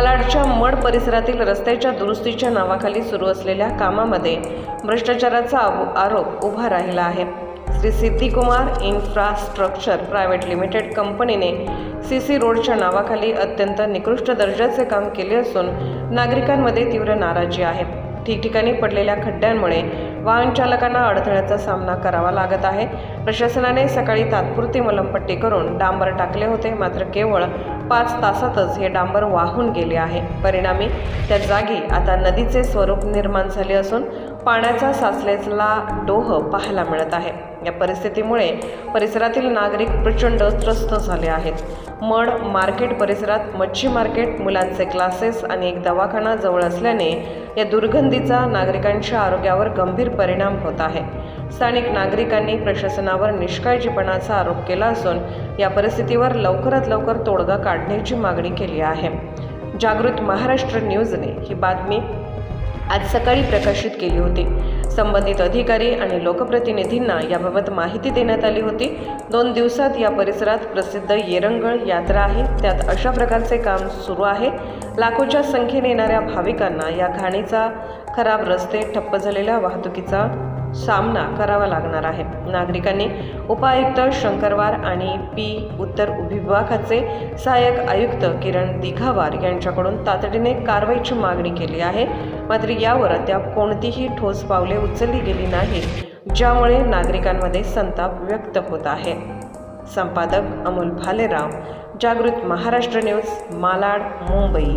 मालाडच्या mud परिसरातील रस्त्याच्या दुरुस्तीच्या नावाखाली सुरू असलेल्या कामामध्ये भ्रष्टाचाराचा आरोप उभा राहिला आहे. Shri Siddhikumar infrastructure private limited कंपनीने सी सी रोडच्या नावाखाली अत्यंत निकृष्ट दर्जाचे काम केले असून नागरिकांमध्ये तीव्र नाराजी आहे. ठिकठिकाणी पडलेल्या खड्ड्यांमुळे वाहन चालकांना अडथळ्याचा सामना करावा लागत आहे. प्रशासनाने सकाळी तात्पुरती मलमपट्टी करून डांबर टाकले होते. मात्र केवळ पाच तासातच हे डांबर वाहून गेले आहे. परिणामी त्या जागी आता नदीचे स्वरूप निर्माण झाले असून पाण्याचा साचलेला डोह पाहायला मिळत आहे. या परिस्थितीमुळे परिसरातील नागरिक प्रचंड त्रस्त झाले आहेत. मड मार्केट परिसरात मच्छी मार्केट मुलांचे क्लासेस आणि एक दवाखाना जवळ असल्याने या दुर्गंधीचा नागरिकांच्या आरोग्यावर गंभीर परिणाम होत आहे. स्थानिक नागरिकांनी प्रशासनावर निष्काळजीपणाचा आरोप केला असून या परिस्थितीवर लवकरात लवकर तोडगा काढण्याची मागणी केली आहे. जागृत महाराष्ट्र न्यूजने ही बातमी आज सकाळी प्रकाशित केली होती. संबंधित अधिकारी आणि लोकप्रतिनिधींना याबाबत माहिती देण्यात आली होती. दोन दिवसात या परिसरात प्रसिद्ध येरंगळ यात्रा आहे. त्यात अशा प्रकारचे काम सुरू आहे. लाखोच्या संख्येने येणाऱ्या भाविकांना या घाणीचा खराब रस्ते ठप्प झालेल्या वाहतुकीचा सामना करावा लागणार आहे. नागरिकांनी उपायुक्त शंकरवार आणि पी. उत्तर विभागाचे सहाय्यक आयुक्त किरण दिघावार यांच्याकडून तातडीने कारवाईची मागणी केली आहे. मात्र यावर अद्याप कोणतीही ठोस पावले उचलली गेली नाहीत ज्यामुळे नागरिकांमध्ये संताप व्यक्त होत आहे. संपादक अमोल भालेराव जागृत महाराष्ट्र न्यूज मालाड मुंबई.